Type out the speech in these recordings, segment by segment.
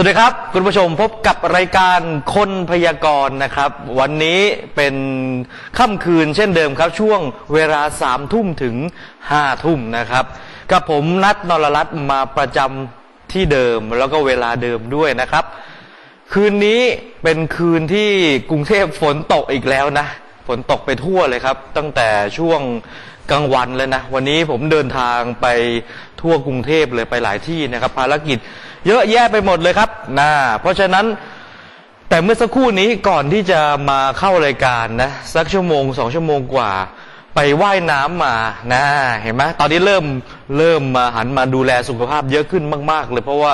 สวัสดีครับ คุณผู้ชมพบกับรายการคนพยากรณ์นะครับ วันนี้เป็นค่ำคืนเช่นเดิมครับ ช่วงเวลาสามทุ่มถึงห้าทุ่มนะครับ กับผมนัดนรรัตน์มาประจำที่เดิมแล้วก็เวลาเดิมด้วยนะครับ คืนนี้เป็นคืนที่กรุงเทพฝนตกอีกแล้วนะ ฝนตกไปทั่วเลยครับ ตั้งแต่ช่วง กลางวันเลยนะวันนี้ผมเดินทางไปทั่วกรุงเทพเลยไปหลายที่นะครับ ภารกิจ เยอะแยะไปหมดเลยครับนะเพราะฉะนั้นแต่เมื่อสักครู่นี้ก่อนที่จะมาเข้ารายการนะสักชั่วโมงสองชั่วโมงกว่า ไปว่ายน้ำมานะเห็นไหมตอนนี้เริ่มเริ่มมาหันมาดูแลสุขภาพเยอะขึ้นมาก ๆ เลยเพราะว่า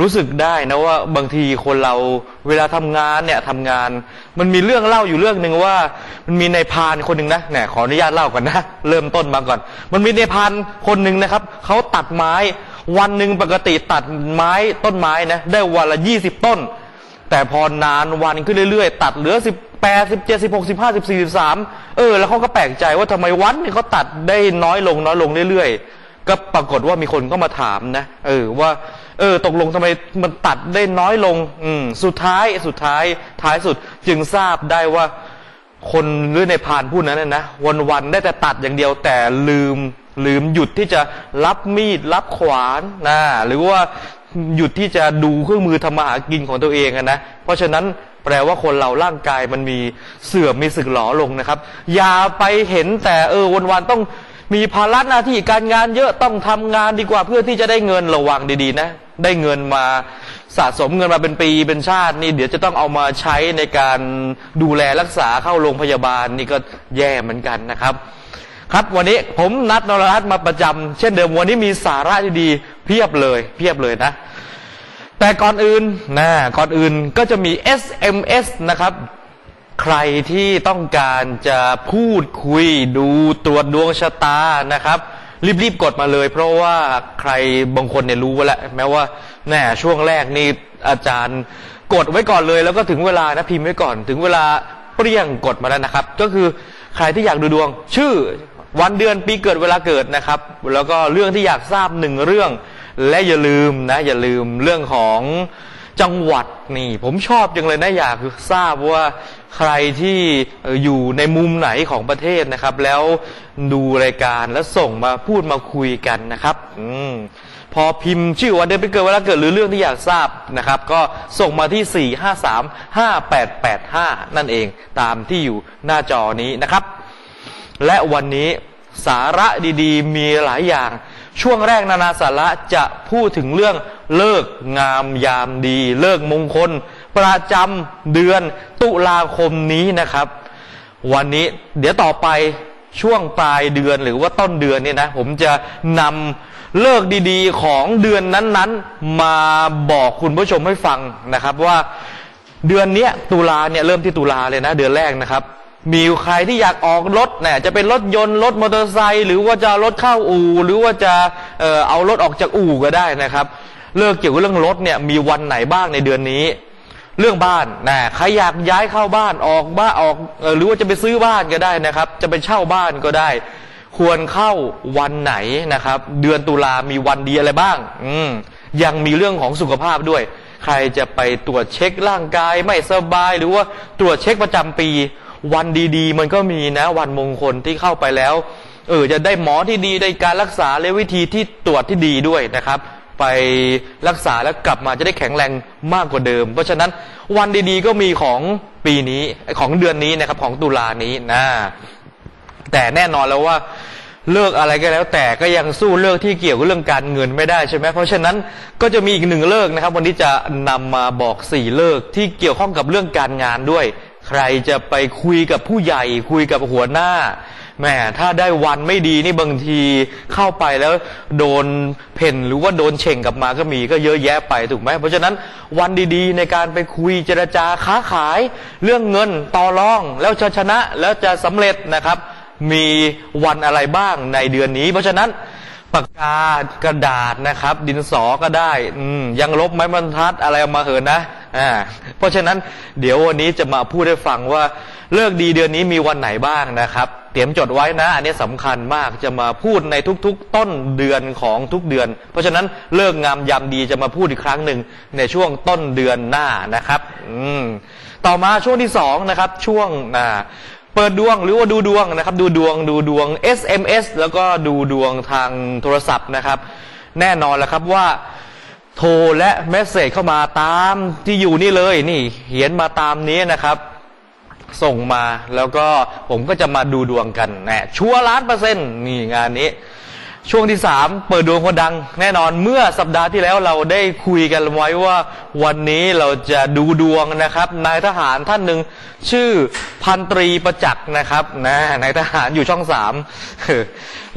รู้สึกได้นะว่าบางทีคนเราเวลาทำงานเนี่ยทำงาน มันมีเรื่องเล่าอยู่เรื่องหนึ่งว่า มันมีในายพานคนหนึ่งนะเนี่ยขออนุญาตเล่าก่อนนะเริ่มต้นมาก่อน มันมีในายพานคนหนึ่งนะครับเขาตัดไม้ วันหนึ่งปกติตัดไม้ต้นไม้นะได้วันละยี่สิบต้น แต่พอนานวันขึ้นเรื่อยๆ ตัดเหลือสิบแปดสิบเจ็ดสิบหกสิบห้าสิบสี่สิบสามเออแล้วเขาก็แปลกใจว่าทำไมวันนึงเขาตัดได้น้อยลงน้อยลงเรื่อยๆก็ปรากฏว่ามีคนก็มาถามนะเออว่า เออ ตกลงทำไมมันตัดได้น้อยลง อืม สุดท้ายสุดท้าย ท้ายสุดจึงทราบได้ว่า คนหรือในพรานผู้นั้นนะนะวันได้แต่ตัดอย่างเดียวแต่ลืม ลืมหยุดที่จะรับมีดรับขวานนะหรือว่าหยุดที่จะดูเครื่องมือทำมาหากินของตัวเองนะ เพราะฉะนั้นแปลว่าคนเราร่างกายมันมีเสื่อมมีสึกหลอลงนะครับ อย่าไปเห็นแต่เออวันๆต้อง มีภาระหน้าที่การงานเยอะต้องทำงานดีกว่าเพื่อที่จะได้เงินระวังดีๆนะ ได้เงินมาสะสมเงินมาเป็นปีเป็นชาตินี่เดี๋ยวจะต้องเอามาใช้ในการดูแลรักษาเข้าโรงพยาบาลนี่ก็แย่เหมือนกันนะครับ ครับวันนี้ผมนัดนรรัตน์มาประจำเช่นเดิมวันนี้มีสาระดีๆเพียบเลยเพียบเลยนะ แต่ก่อนอื่นนะก่อนอื่นก็จะมี SMS นะครับ ใครที่ต้องการจะพูดคุยดูตรวจดวงชะตานะครับ รีบๆกดมาเลย เพราะว่าใครบางคนเนี่ยรู้แล้วแม้ว่าแน่ช่วงแรกนี่อาจารย์กดไว้ก่อนเลย แล้วก็ถึงเวลานะพิมพ์ไว้ก่อน ถึงเวลาเปรี้ยงกดมาแล้วนะครับ ก็คือใครที่อยากดูดวง ชื่อวันเดือนปีเกิดเวลาเกิดนะครับ แล้วก็เรื่องที่อยากทราบหนึ่งเรื่อง และอย่าลืมนะ อย่าลืมเรื่องของจังหวัดนี่ ผมชอบจังเลยนะอยากทราบว่า ใครที่เอ่ออยู่ในมุมไหนของประเทศนะครับ แล้วดูรายการแล้วส่งมาพูดมาคุยกันนะครับ อืมพอพิมพ์ชื่อวันเดือนปีเกิดเวลาเกิดหรือเรื่องที่อยากทราบนะครับ ก็ส่งมาที่ 4 5 3 5 8 8 5 นั่นเองตามที่อยู่หน้าจอนี้นะครับ และวันนี้สาระดีๆ มีหลายอย่าง ช่วงแรกนานาสาระจะพูดถึงเรื่องเลิกงามยามดี เลิกมงคล ประจำเดือนตุลาคมนี้นะครับ วันนี้เดี๋ยวต่อไปช่วงปลายเดือนหรือว่าต้นเดือนเนี่ยนะ ผมจะนำเลิกดีๆ ของเดือนนั้นๆ มาบอกคุณผู้ชมให้ฟังนะครับ ว่าเดือนนี้ตุลาเนี่ยเริ่มที่ตุลาเลยนะ เดือนแรกนะครับ มีใครที่อยากออกรถเนี่ยจะเป็นรถยนต์รถมอเตอร์ไซค์หรือว่าจะรถเข้าอู่หรือว่าจะเออเอารถออกจากอู่ก็ได้นะครับ เลิกเกี่ยวกับเรื่องรถเนี่ยมีวันไหนบ้างในเดือนนี้ เรื่องบ้านนะใครอยากย้ายเข้าบ้านออกบ้านออกหรือว่าจะไปซื้อบ้านก็ได้นะครับ จะไปเช่าบ้านก็ได้ ควรเข้าวันไหนนะครับ เดือนตุลามีวันดีอะไรบ้าง อืมยังมีเรื่องของสุขภาพด้วย ใครจะไปตรวจเช็คร่างกายไม่สบาย หรือว่าตรวจเช็คประจำปี วันดีๆ มันก็มีนะ วันมงคลที่เข้าไปแล้ว เออจะได้หมอที่ดีได้การรักษาและวิธีที่ตรวจที่ดีด้วยนะครับ ไปรักษาแล้วกลับมาจะได้แข็งแรงมากกว่าเดิม เพราะฉะนั้นวันดีๆก็มีของปีนี้ของเดือนนี้นะครับของตุลานี้นะแต่แน่นอนแล้วว่าเลิกอะไรก็แล้ว แต่ก็ยังสู้เลิกที่เกี่ยวกับเรื่องการเงินไม่ได้ใช่ไหมเพราะฉะนั้นก็จะมีอีกหนึ่งเลิกนะครับ วันนี้จะนำมาบอกสี่เลิกที่เกี่ยวข้องกับเรื่องการงานด้วย ใครจะไปคุยกับผู้ใหญ่ คุยกับหัวหน้า แหมถ้าได้วันไม่ดีนี่บางทีเข้าไปแล้วโดนเพ่นหรือว่าโดนเฉ่งกลับมาก็มีก็เยอะแยะไปถูกไหมเพราะฉะนั้นวันดีๆ ในการไปคุยเจรจาค้าขายเรื่องเงินต่อรอง แล้วจะชนะแล้วจะสำเร็จนะครับ มีวันอะไรบ้างในเดือนนี้ เพราะฉะนั้นปากกากระดาษนะครับ ดินสอก็ได้อืยังลบไม้บรรทัดอะไรมาเหอะนะอ่าเพราะฉะนั้นเดี๋ยววันนี้จะมาพูดให้ฟังว่าเลิกดีเดือนนี้มีวันไหนบ้างนะครับ รียมจดไว้นะ อันนี้สำคัญมากจะมาพูดในทุกๆ ต้นเดือนของทุกเดือน เพราะฉะนั้นเลิกงามยามดีจะมาพูดอีกครั้งหนึ่งในช่วงต้นเดือนหน้านะครับอืมต่อมาช่วงที่สองนะครับช่วงอ่าเปิดดวงหรือว่าดูดวงนะครับ ดูดวงดูดวง SMS แล้วก็ดูดวงทางโทรศัพท์นะครับ แน่นอนแล้วครับว่าโทรและเมสเซจเข้ามาตามที่อยู่นี่เลยนี่เขียนมาตามนี้นะครับ ส่งมาแล้วก็ผมก็จะมาดูดวงกันนะชัวร์ล้านเปอร์เซ็นต์นี่งานนี้ ช่วงที่สามเปิดดวงคนดัง แน่นอนเมื่อสัปดาห์ที่แล้วเราได้คุยกันไว้ว่า วันนี้เราจะดูดวงนะครับนายทหารท่านหนึ่งชื่อพันตรีประจักษ์นะครับนะนายทหารอยู่ช่องสาม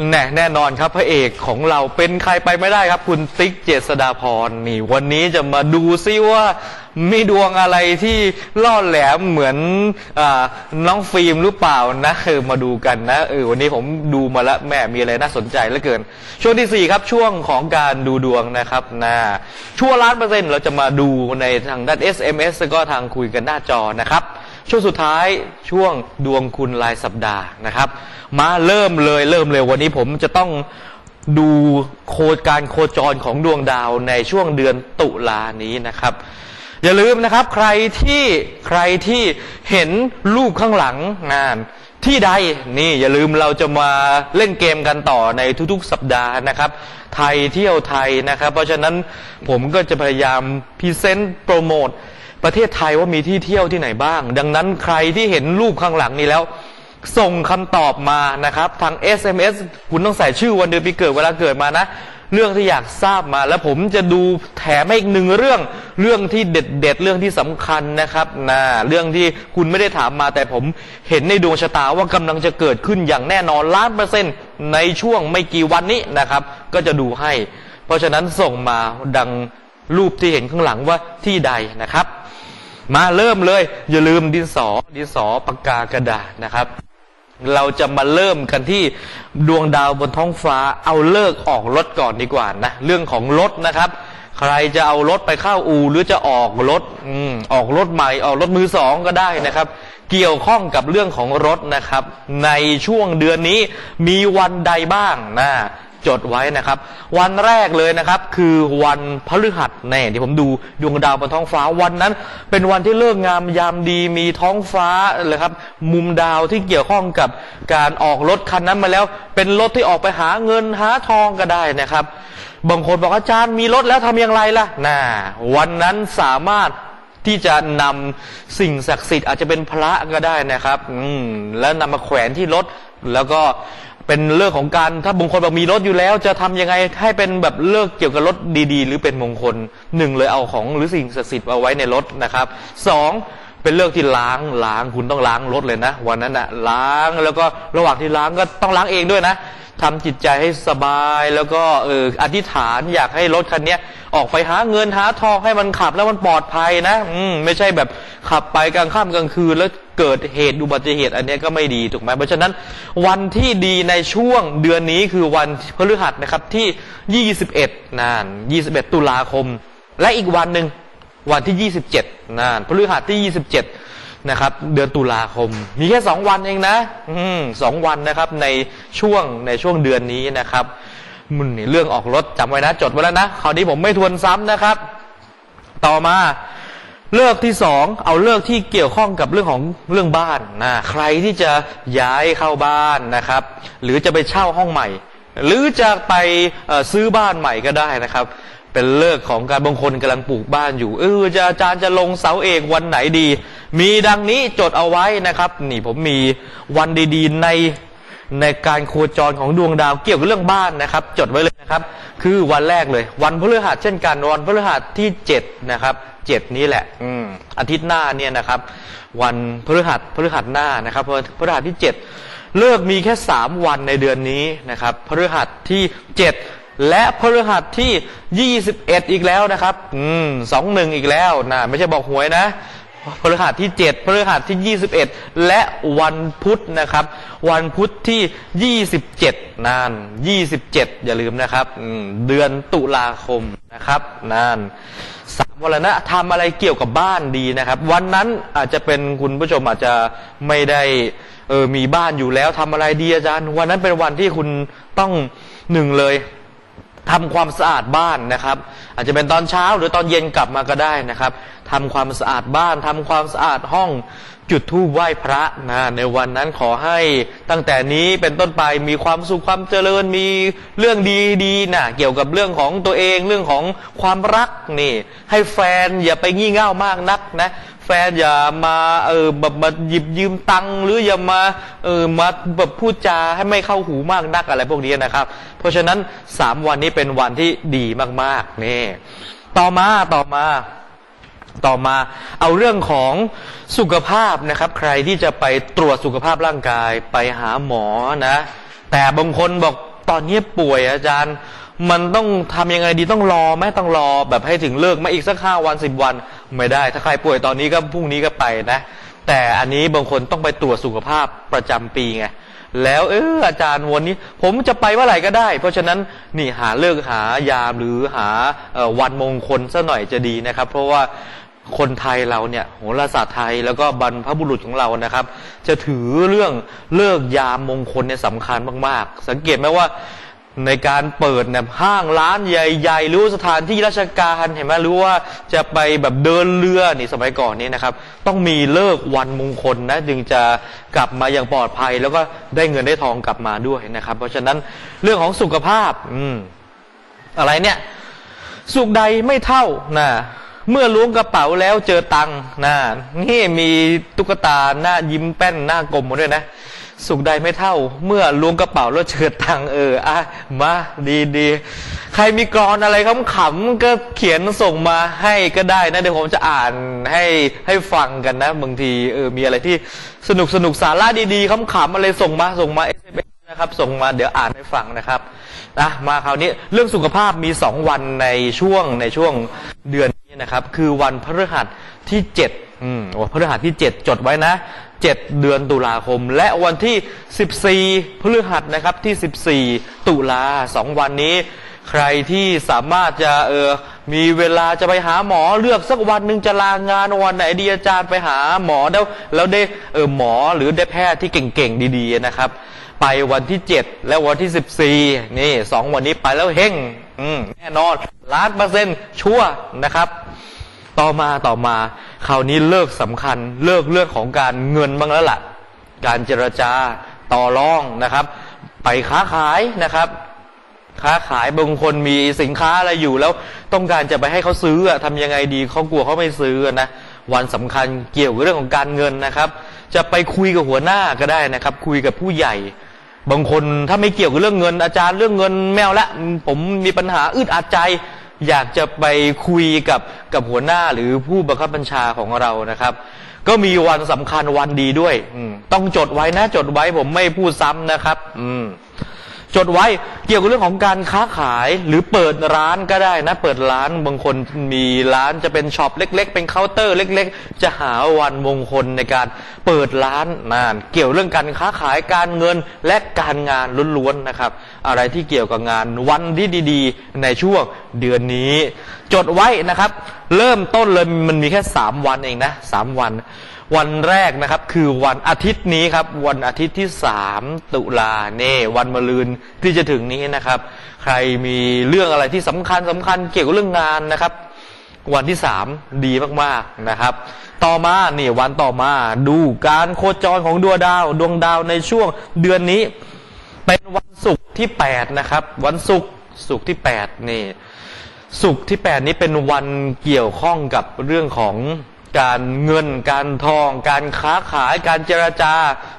แน่แน่นอนครับพระเอกของเราเป็นใครไปไม่ได้ครับ คุณติ๊กเจษดาพรนี่ วันนี้จะมาดูซิว่า มีดวงอะไรที่ล่อแหลมเหมือนอน้องฟิล์มหรือเปล่านะเออมาดูกันนะเออวันนี้ผมดูมาแล้วแม่มีอะไรน่าสนใจเหลือเกิน ช่วงที่สี่ครับช่วงของการดูดวงนะครับนะชั่วล้านเปอร์เซ็นต์เราจะมาดูในทางด้าน SMS แล้วก็ทางคุยกันหน้าจอนะครับช่วงสุดท้ายช่วงดวงคุณรายสัปดาห์นะครับ มาเริ่มเลยเริ่มเลยวันนี้ผมจะต้องดูโคการโคจรของดวงดาวในช่วงเดือนตุลานี้นะครับ อย่าลืมนะครับ ใครที่ใครที่เห็นรูปข้างหลังงาน ที่ใดนี่อย่าลืมเราจะมาเล่นเกมกันต่อในทุกๆ สัปดาห์นะครับ ไทยเที่ยวไทยนะครับ เพราะฉะนั้นผมก็จะพยายามพรีเซนต์โปรโมทประเทศไทยว่ามีที่เที่ยวที่ไหนบ้าง ดังนั้นใครที่เห็นรูปข้างหลังนี้แล้วส่งคำตอบมานะครับ ทาง SMS คุณต้องใส่ชื่อวันเดือนปีเกิดเวลาเกิดมานะ เรื่องที่อยากทราบมา แล้วผมจะดูแถมให้อีกหนึ่งเรื่องเรื่องที่เด็ดเด็ดเรื่องที่สำคัญนะครับนะเรื่องที่คุณไม่ได้ถามมา แต่ผมเห็นในดวงชะตาว่ากำลังจะเกิดขึ้นอย่างแน่นอนล้านเปอร์เซ็นต์ในช่วงไม่กี่วันนี้นะครับ ก็จะดูให้ เพราะฉะนั้นส่งมาดังรูปที่เห็นข้างหลังว่าที่ใดนะครับ มาเริ่มเลย อย่าลืมดินสอดินสอปากกากระดาษนะครับ เราจะมาเริ่มกันที่ดวงดาวบนท้องฟ้า เอาเลิกออกรถก่อนดีกว่านะ เรื่องของรถนะครับ ใครจะเอารถไปเข้าอู่หรือจะออกรถอืมออกรถใหม่ออกรถมือสองก็ได้นะครับ เกี่ยวข้องกับเรื่องของรถนะครับ ในช่วงเดือนนี้มีวันใดบ้างนะ จดไว้นะครับ วันแรกเลยนะครับ คือวันพฤหัสแน่ที่ผมดูดวงดาวบนท้องฟ้าวันนั้น เป็นวันที่เลิกงามยามดีมีท้องฟ้าเลยครับ มุมดาวที่เกี่ยวข้องกับการออกรถคันนั้นมาแล้ว เป็นรถที่ออกไปหาเงินหาทองก็ได้นะครับ บางคนบอกอาจารย์มีรถแล้วทำอย่างไรล่ะน่าวันนั้นสามารถที่จะนำสิ่งศักดิ์สิทธิ์อาจจะเป็นพระก็ได้นะครับ อืมแล้วนำมาแขวนที่รถแล้วก็ เป็นเรื่องของการถ้าบางคนบอกมีรถอยู่แล้ว จะทำยังไงให้เป็นแบบเลิกเกี่ยวกับรถดี ๆ หรือเป็นมงคลหนึ่งเลยเอาของหรือสิ่งศักดิ์สิทธิ์เอาไว้ในรถนะครับสองเป็นเรื่องที่ล้างล้างคุณต้องล้างรถเลยนะ วันนั้นนะล้างแล้วก็ระหว่างที่ล้างก็ต้องล้างเองด้วยนะ ทำจิตใจให้สบาย แล้วก็เอออธิษฐานอยากให้รถคันเนี้ยออกไปหาเงินหาทองให้มันขับแล้วมันปลอดภัยนะ อืมไม่ใช่แบบขับไปกลางค่ำกลางคืนแล้วเกิดเหตุอุบัติเหตุอันนี้ก็ไม่ดีถูกไหมเพราะฉะนั้นวันที่ดีในช่วงเดือนนี้คือวันพฤหัสนะครับที่ 21นาน21 ตุลาคม และอีกวันหนึ่งวันที่ 27นานพฤหัสที่ 27 นะครับ เดือนตุลาคม มีแค่สองวันเองนะอสองวันนะครับ ในช่วงในช่วงเดือนนี้นะครับมันนี่เรื่องออกรถจำไว้นะ จดไว้แล้วนะคราวนี้ผมไม่ทวนซ้ำนะครับ ต่อมาเลิกที่สองเอาเลิกที่เกี่ยวข้องกับเรื่องของเรื่องบ้านนะใครที่จะย้ายเข้าบ้านนะครับ หรือจะไปเช่าห้องใหม่ หรือจะไปซื้อบ้านใหม่ก็ได้นะครับ เป็นเลิกของการบางคนกำลังปลูกบ้านอยู่ เออจะอาจารย์จะลงเสาเอกวันไหนดี มีดังนี้จดเอาไว้นะครับ นี่ผมมีวันดีๆในในการโคจรของดวงดาวเกี่ยวกับเรื่องบ้านนะครับ จดไว้เลยนะครับ คือวันแรกเลย วันพฤหัสเช่นกันวันพฤหัสที่เจ็ดนะครับเจ็ดนี้แหละ อืมอาทิตย์หน้าเนี่ยนะครับ วันพฤหัสพฤหัสหน้านะครับพฤหัสที่เจ็ดเลิกมีแค่สามวันในเดือนนี้นะครับพฤหัสที่เจ็ด และพฤหัสที่ยี่สิบเอ็ดอีกแล้วนะครับ อืมสองหนึ่งอีกแล้วนะไม่ใช่บอกหวยนะพฤหัสที่เจ็ดพฤหัสที่ยี่สิบเอ็ดและวันพุธนะครับ วันพุธที่ยี่สิบเจ็ดนานยี่สิบเจ็ดอย่าลืมนะครับ เดือนตุลาคมนะครับ นานสามวันแล้วนะทำอะไรเกี่ยวกับบ้านดีนะครับ วันนั้นอาจจะเป็นคุณผู้ชมอาจจะไม่ได้เออมีบ้านอยู่แล้วทำอะไรดีอาจารย์ วันนั้นเป็นวันที่คุณต้องหนึ่งเลย ทำความสะอาดบ้านนะครับ อาจจะเป็นตอนเช้าหรือตอนเย็นกลับมาก็ได้นะครับทำความสะอาดบ้านทำความสะอาดห้องจุดธูปไหว้พระนะในวันนั้นขอให้ตั้งแต่นี้เป็นต้นไปมีความสุขความเจริญมีเรื่องดีๆนะเกี่ยวกับเรื่องของตัวเองเรื่องของความรักนี่ ให้แฟนอย่าไปงี่เง่ามากนักนะ ฟนอย่ามาเออแบบมาหยิบยืมตังค์หรืออย่ามาเออมาแบบพูดจาให้ไม่เข้าหูมากนักอะไรพวกนี้นะครับ เพราะฉะนั้นสามวันนี้เป็นวันที่ดีมากๆนี่ต่อมาต่อมาต่อมาเอาเรื่องของสุขภาพนะครับ ใครที่จะไปตรวจสุขภาพร่างกายไปหาหมอนะ แต่บางคนบอกตอนนี้ป่วยอาจารย์ มันต้องทำยังไงดีต้องรอไหมต้องรอแบบให้ถึงเลิกไหมาอีกสักห้าวันสิบวัน ไม่ได้ ถ้าใครป่วยตอนนี้ก็พรุ่งนี้ก็ไปนะ แต่อันนี้บางคนต้องไปตรวจสุขภาพประจำปีไงแล้วเอออาจารย์วันนี้ ผมจะไปเมื่อไหร่ก็ได้ เพราะฉะนั้นนี่หาเลิกหายามหรือหาออวันมงคลซะหน่อยจะดีนะครับ เพราะว่าคนไทยเราเนี่ยโหราศาสตร์ไทยแล้วก็บรรพบุรุษของเรานะครับ จะถือเรื่องเลิกยามมงคลเนี่ยสำคัญมาก ๆ สังเกตไหมว่า ในการเปิดเนี่ยห้างร้านใหญ่ ๆ หรือสถานที่ราชการเห็นไหมหรือว่าจะไปแบบเดินเรือนี่สมัยก่อนนี้นะครับ ต้องมีเลิกวันมงคลนะจึงจะกลับมาอย่างปลอดภัย แล้วก็ได้เงินได้ทองกลับมาด้วยนะครับ เพราะฉะนั้นเรื่องของสุขภาพ อืม อะไรเนี่ย สุขใดไม่เท่านะเมื่อล้วงกระเป๋าแล้วเจอตังค์นะนี่มีตุ๊กตาหน้ายิ้มแป้นหน้ากลมมาด้วยนะ สุขใดไม่เท่า เมื่อล้วงกระเป๋าแล้วเจอตังเอออะมาดีดีใครมีกรอนอะไรขำๆก็เขียนส่งมาให้ก็ได้นะเดี๋ยวผมจะอ่านให้ให้ฟังกันนะบางทีเออมีอะไรที่สนุกสนุกสาระดีๆขำๆอะไรส่งมาส่งมา SMS นะครับส่งมาเดี๋ยวอ่านให้ฟังนะครับนะมาคราวนี้เรื่องสุขภาพมีสองวันในช่วงในช่วงเดือนนี้นะครับ คือวันพฤหัสที่เจ็ด อืมวันพฤหัสที่เจ็ดจดไว้นะเจ็ดเดือนตุลาคม และวันที่สิบสี่พฤหัสนะครับที่สิบสี่ตุลาสองวันนี้ ใครที่สามารถจะเออมีเวลาจะไปหาหมอเลือกสักวันหนึ่งจะลางานวันไหนดีอาจารย์ไปหาหมอแล้วแล้วได้เออหมอหรือได้แพทย์ที่เก่งๆดีๆนะครับ ไปวันที่เจ็ดและวันที่สิบสี่นี่สองวันนี้ไปแล้วเฮงอืมแน่นอนล้านเปอร์เซ็นต์ชัวนะครับ ต่อมาต่อมา คราวนี้เลิกสำคัญเลิกเรื่องของการเงินบ้างแล้วล่ะ การเจรจาต่อรองนะครับ ไปค้าขายนะครับ ค้าขายบางคนมีสินค้าอะไรอยู่แล้วต้องการจะไปให้เขาซื้ออะทำยังไงดีเขากลัวเขาไม่ซื้อนะวันสำคัญเกี่ยวกับเรื่องของการเงินนะครับ จะไปคุยกับหัวหน้าก็ได้นะครับ คุยกับผู้ใหญ่ บางคนถ้าไม่เกี่ยวกับเรื่องเงิน อาจารย์เรื่องเงินแมวละผมมีปัญหาอึดอัดใจ อยากจะไปคุยกับกับหัวหน้าหรือผู้บังคับบัญชาของเรานะครับ ก็มีวันสำคัญวันดีด้วยอืมต้องจดไว้นะจดไว้ผมไม่พูดซ้ำนะครับ อืม จดไว้เกี่ยวกับเรื่องของการค้าขายหรือเปิดร้านก็ได้นะ เปิดร้านบางคนมีร้านจะเป็นช็อปเล็ก ๆ เป็นเคาน์เตอร์เล็ก ๆ จะหาวันมงคลในการเปิดร้านนาน เกี่ยวเรื่องการค้าขายการเงินและการงานล้วนๆนะครับ อะไรที่เกี่ยวกับงานวันที่ดีๆ ในช่วงเดือนนี้ จดไว้นะครับ เริ่มต้นเลยมันมีแค่สามวันเองนะสามวัน วันแรกนะครับคือวันอาทิตย์นี้ครับ วันอาทิตย์ที่สามตุลาเน่วันมะรืนที่จะถึงนี้นะครับ ใครมีเรื่องอะไรที่สำคัญสำคัญเกี่ยวกับเรื่องงานนะครับ วันที่สามดีมากๆนะครับ ต่อมานี่วันต่อมาดูการโคจรของดวงดาว ดวงดาวในช่วงเดือนนี้ เป็นวันศุกร์ที่แปดนะครับ วันศุกร์ศุกร์ที่แปดนี่ศุกร์ที่แปดนี้เป็นวันเกี่ยวข้องกับเรื่องของ การเงิน การทอง การค้าขาย การเจรจา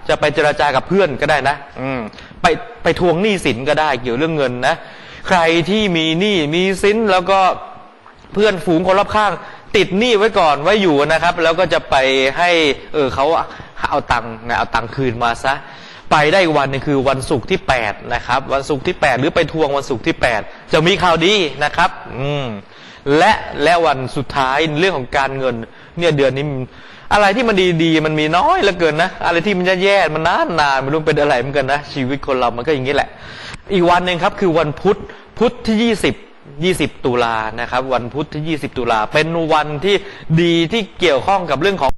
จะไปเจรจากับเพื่อนก็ได้นะ อืม ไปไปทวงหนี้สินก็ได้เกี่ยวเรื่องเงินนะ ใครที่มีหนี้มีสินแล้วก็เพื่อนฝูงคนรอบข้าง ติดหนี้ไว้ก่อนไว้อยู่นะครับ แล้วก็จะไปให้ เออเขาเอาตังค์นะเอาตังค์คืนมาซะไปได้วันนึงคือวันศุกร์ที่แปดนะครับ วันศุกร์ที่แปดหรือไปทวงวันศุกร์ที่แปดจะมีข่าวดีนะครับ อืมและและวันสุดท้ายเรื่องของการเงิน เนี่ยเดือนนี้ อะไรที่มันดีๆมันมีน้อยเหลือเกินนะ อะไรที่มันแย่ๆมันนานนานๆไม่รู้เป็นอะไรเหมือนกันนะ ชีวิตคนเรามันก็อย่างนี้แหละ อีกวันหนึ่งครับคือวันพุธพุธที่ยี่สิบยี่สิบตุลานะครับ วันพุธที่ยี่สิบตุลาเป็นวันที่ดีที่เกี่ยวข้องกับเรื่องของ